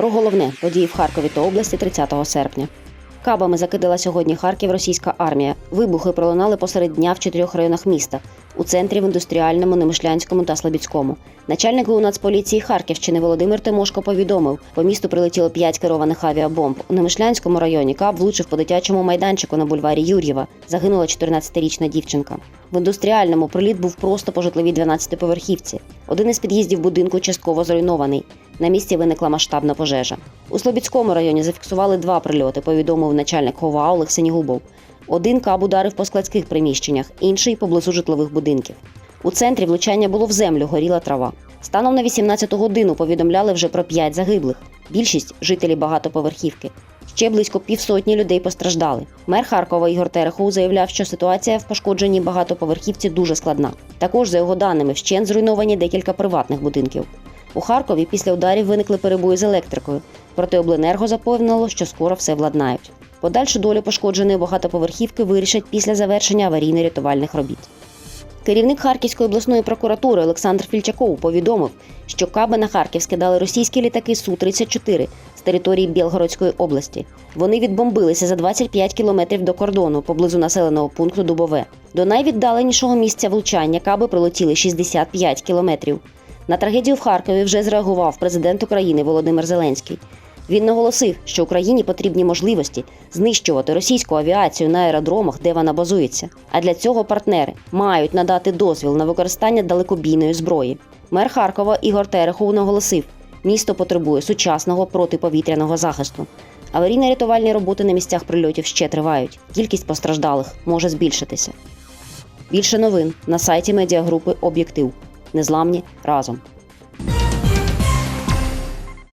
Про головне події в Харкові та області 30 серпня. Кабами закидала сьогодні Харків російська армія. Вибухи пролунали посеред дня в чотирьох районах міста у центрі в індустріальному, Немишлянському та Слобідському. Начальник Нацполіції Харківщини Володимир Тимошко повідомив, по місту прилетіло п'ять керованих авіабомб. У Немишлянському районі каб влучив по дитячому майданчику на бульварі Юр'єва. Загинула 14-річна дівчинка. В індустріальному приліт був просто по житловій 12-поверхівці. Один із під'їздів будинку частково зруйнований. На місці виникла масштабна пожежа. У Слобідському районі зафіксували два прильоти, повідомив начальник ХОВА Олег Сенігубов. Один каб ударив по складських приміщеннях, інший поблизу житлових будинків. У центрі влучання було в землю, горіла трава. Станом на 18 годину повідомляли вже про п'ять загиблих. Більшість жителі багатоповерхівки. Ще близько півсотні людей постраждали. Мер Харкова Ігор Терехов заявляв, що ситуація в пошкодженій багатоповерхівці дуже складна. Також, за його даними, вщент зруйновані декілька приватних будинків. У Харкові після ударів виникли перебої з електрикою, проте обленерго запевнило, що скоро все владнають. Подальшу долю пошкодженої багатоповерхівки вирішать після завершення аварійно-рятувальних робіт. Керівник Харківської обласної прокуратури Олександр Фільчаков повідомив, що каби на Харків скидали російські літаки Су-34 з території Білгородської області. Вони відбомбилися за 25 кілометрів до кордону поблизу населеного пункту Дубове. До найвіддаленішого місця влучання каби прилетіли 65 кілометрів. На трагедію в Харкові вже зреагував президент України Володимир Зеленський. Він наголосив, що Україні потрібні можливості знищувати російську авіацію на аеродромах, де вона базується. А для цього партнери мають надати дозвіл на використання далекобійної зброї. Мер Харкова Ігор Терехов наголосив, місто потребує сучасного протиповітряного захисту. Аварійно-рятувальні роботи на місцях прильотів ще тривають. Кількість постраждалих може збільшитися. Більше новин на сайті медіагрупи Об'єктив. Незламні разом.